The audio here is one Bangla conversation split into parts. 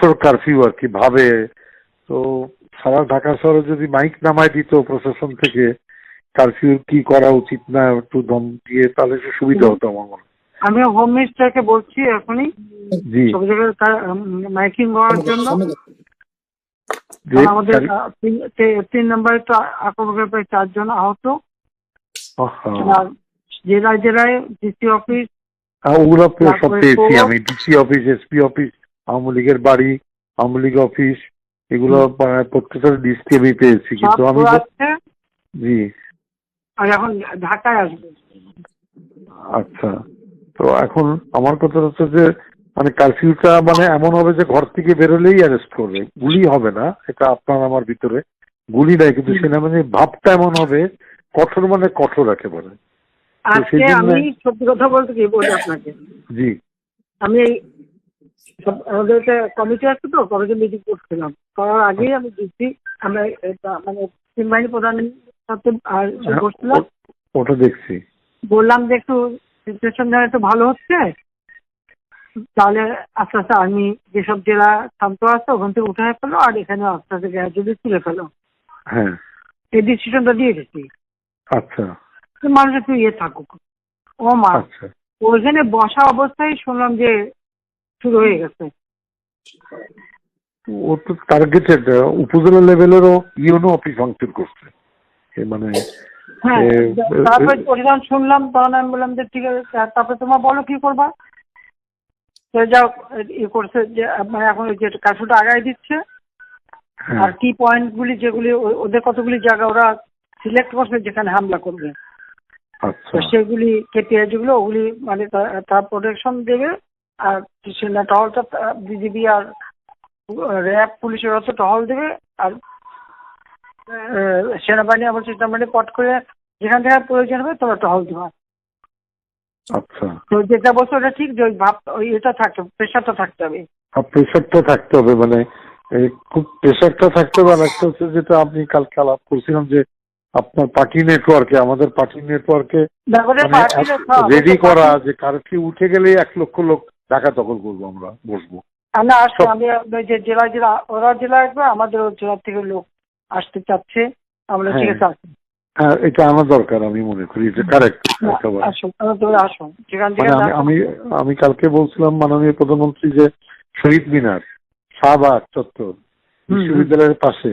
কারফিউ আর কি ভাবে। তো সারা ঢাকা শহরে যদি মাইক নামায় দিত প্রশাসন থেকে কারফিউ কি করা উচিত না একটু দম দিয়ে তাহলে একটু সুবিধা হতো আমার মনে আমি হোম মিনিস্টারকে বলছি এখনই। জি। সব জায়গায় মাইকিং করার জন্য। আমাদের তিন- তিন নম্বরে তো আক্রমণের প্রায় চারজন আহত। আর জেলায় জেলায় ডিসি অফিস ওগুলো সব পেয়েছি আমি DC office SP office Awami লীগের বাড়ি আওয়ামী লীগ অফিস এগুলো প্রত্যেকটা লিস্টে আমি পেয়েছি কিন্তু আমি জি। আর এখন ঢাকায় আসবে। আচ্ছা। তো এখন আমার কথা হচ্ছে যে মানে কারফিউটা মানে এমন হবে যে ঘর থেকে বেরোলেই অ্যারেস্ট করবে। গুলি হবে না এটা আপনার আমার ভিতরে গুলি নাই কিন্তু সেনাবাহিনীর ভাবটা এমন হবে কঠোর মানে কঠোর একেবারে। আমি সত্যি কথা বলতে কি বলি আপনাকে? জি। আমি আমাদের একটা কমিটি আছে তো কমিটি মিটিং করছিলাম। করার আগেই আমি ডিসি আমরা মানে তিন বাহিনী প্রধানের সাথে আর হ্যাঁ, বসছিলাম ওটা দেখছি। বললাম যে একটু সিচুয়েশন যেন একটু ভালো হচ্ছে তাহলে আস্তে আস্তে আর্মি যেসব জেলা শান্ত আছে ওখান থেকে উঠে ফেলো আর এখানে আস্তে আস্তে গ্র্যাজুয়ালি তুলে ফেলো। হ্যাঁ। এই ডিসিশনটা দিয়ে দিচ্ছি আচ্ছা। মানুষ একটু ইয়ে থাকুক। ও মা। আচ্ছা। ওইখানে বসা অবস্থায় শুনলাম যে শুরু হয়ে গেছে। ও তো টার্গেটেড উপজেলা লেভেলেরও ইউনো অফিস ভাঙচুর করছে মানে হ্যাঁ তারপরে যখন শুনলাম তখন আমি বললাম যে ঠিক আছে তারপরে তোমার বলো কি করবা? যাও ইয়ে করছে যে মানে এখন ওই যে কাজটা আগায় দিচ্ছে। হ্যাঁ। আর কি পয়েন্ট গুলি যেগুলি ওদের কতগুলি জায়গা ওরা সিলেক্ট করছে যেখানে হামলা করবে। আচ্ছা। সেগুলি কেপিআই যেগুলো ওগুলি মানে তার প্রোটেকশন দেবে। সেনা টহলটা বিজিবি আর র্যাব পুলিশের হচ্ছে টহল দেবে আর সেনাবাহিনী আবার মানে পট করে যেখান থেকে প্রয়োজন হবে তোমরা টহল দেবা। আচ্ছা। তো যেটা বলছো ওটা ঠিক যে ওই ভাব ওই এটা থাকতে প্রেশারটা থাকতে হবে। আর প্রেশারটা থাকতে হবে মানে খুব প্রেশারটা থাকতে হবে আর একটা হচ্ছে যেটা আপনি কালকে আলাপ করছিলাম যে আপনার পার্টি নেটওয়ার্কে আমাদের পার্টি নেটওয়ার্কে রেডি করা যে কারফিউ উঠে গেলেই এক লক্ষ লোক ঢাকা দখল করব আমরা বসবো। আমরা আসছি আমি যে জেলা জেলা ওরা জেলা আসবে আমাদের ওই জেলা থেকে লোক আসতে চাচ্ছে। আমরা ঠিক আছে হ্যাঁ। হ্যাঁ এটা আমার দরকার আমি মনে করি এটা কারেক্ট মানে আমি আমি কালকে বলছিলাম মাননীয় প্রধানমন্ত্রী যে শহীদ মিনার শাহবাগ চত্বর। বিশ্ববিদ্যালয়ের পাশে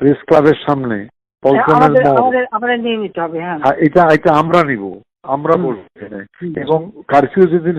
প্রেস ক্লাবের সামনে হবে হ্যাঁ। হ্যাঁ, এটা এটা আমরা নিব আমরা। বলব এবং কারফিউ যদি